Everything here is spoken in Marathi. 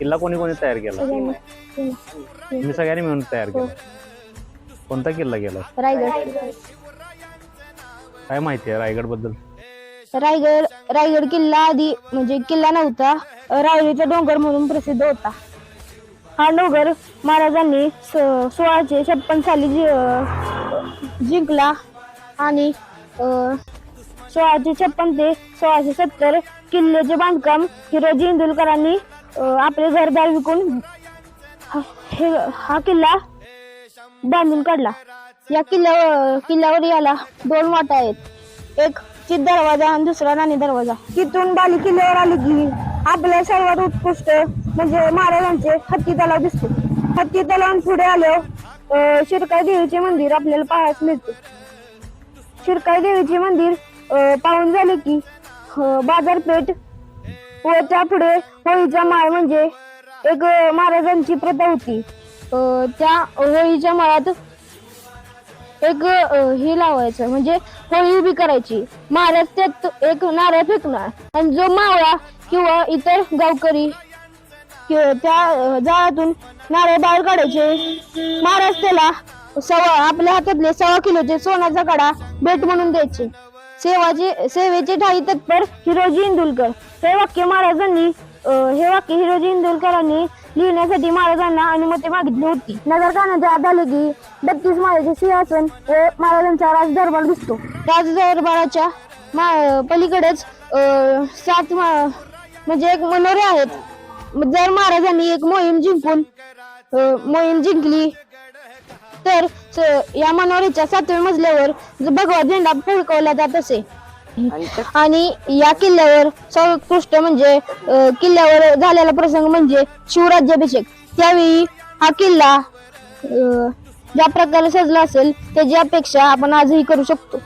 किल्ला कोणी कोणी तयार केला? केलं. तुम्ही सगळ्यांनी मिळून तयार केला. कोणता किल्ला केला? रायगड. काय माहिती आहे रायगडबद्दल? रायगड रायगड किल्ला आधी म्हणजे किल्ला नव्हता. रायगडचा डोंगर म्हणून प्रसिद्ध होता. हा डोंगर महाराजांनी स- सोळाशे छप्पन साली जि- अं, जिंकला. आणि अं, सोळाशे छप्पन ते सोळाशे सत्तर किल्ल्याचे बांधकाम हिरोजी इंदुलकरांनी आपले घरदार विकून हा- हे हा किल्ला बांधून काढला. या किल्ल्यावर किल्ल्यावर याला दोन वाटा आहेत. एक चित दरवाजा आणि दुसरा राणी दरवाजा. तिथून बाली किल्ल्यावर आली की आपल्या सर्वात उत्कृष्ट म्हणजे महाराजांचे हत्ती तलाव दिसतो. हत्ती तलाव पुढे आल्यावर शिरकाई देवीचे मंदिर आपल्याला पाहायला मिळते. शिरकाई देवीचे मंदिर अं, पाहून झाले की अं, बाजारपेठ व त्या पुढे होळीचा माळ म्हणजे एक महाराजांची प्रथा होती. अं, त्या होळीच्या माळात एक हे लावायचं म्हणजे होळी उभी करायची. महाराज त्यात एक नारळ फेकणार. आणि जो मावळा किंवा इतर गावकरी किंवा त्या जाळातून नारळ बाहेर काढायचे महाराज त्याला सवा आपल्या हातातले सव्वा किलोचे सोन्याचा कडा भेट म्हणून द्यायचे. सेवाचे सेवेचे ठाई तत्पर हिरोजी इंदुलकर. हे वाक्य महाराजांनी हे वाक्य हिरोजी इंदुलकरांनी लिहिण्यासाठी महाराजांना अनुमती मागितली होती. नगरखानाच्या कानाच्या की बत्तीस माळ्याचे सिंहासन व महाराजांचा राजदरबार दिसतो. राजदरबाराच्या मा- पलीकडेच सात म्हणजे एक मनोरे आहेत. जर महाराजांनी एक मोहीम जिंकून मोहीम जिंकली तर स- या मनोरीच्या सातव्या मजल्यावर भगवा झेंडा फडकवला जात असे. आणि या किल्ल्यावर सर्वोत्कृष्ट म्हणजे अं, किल्ल्यावर झालेला प्रसंग म्हणजे शिवराज्याभिषेक. त्यावेळी हा किल्ला अं, ज्या प्रकारे सजला असेल त्याची अपेक्षा आपण आजही करू शकतो.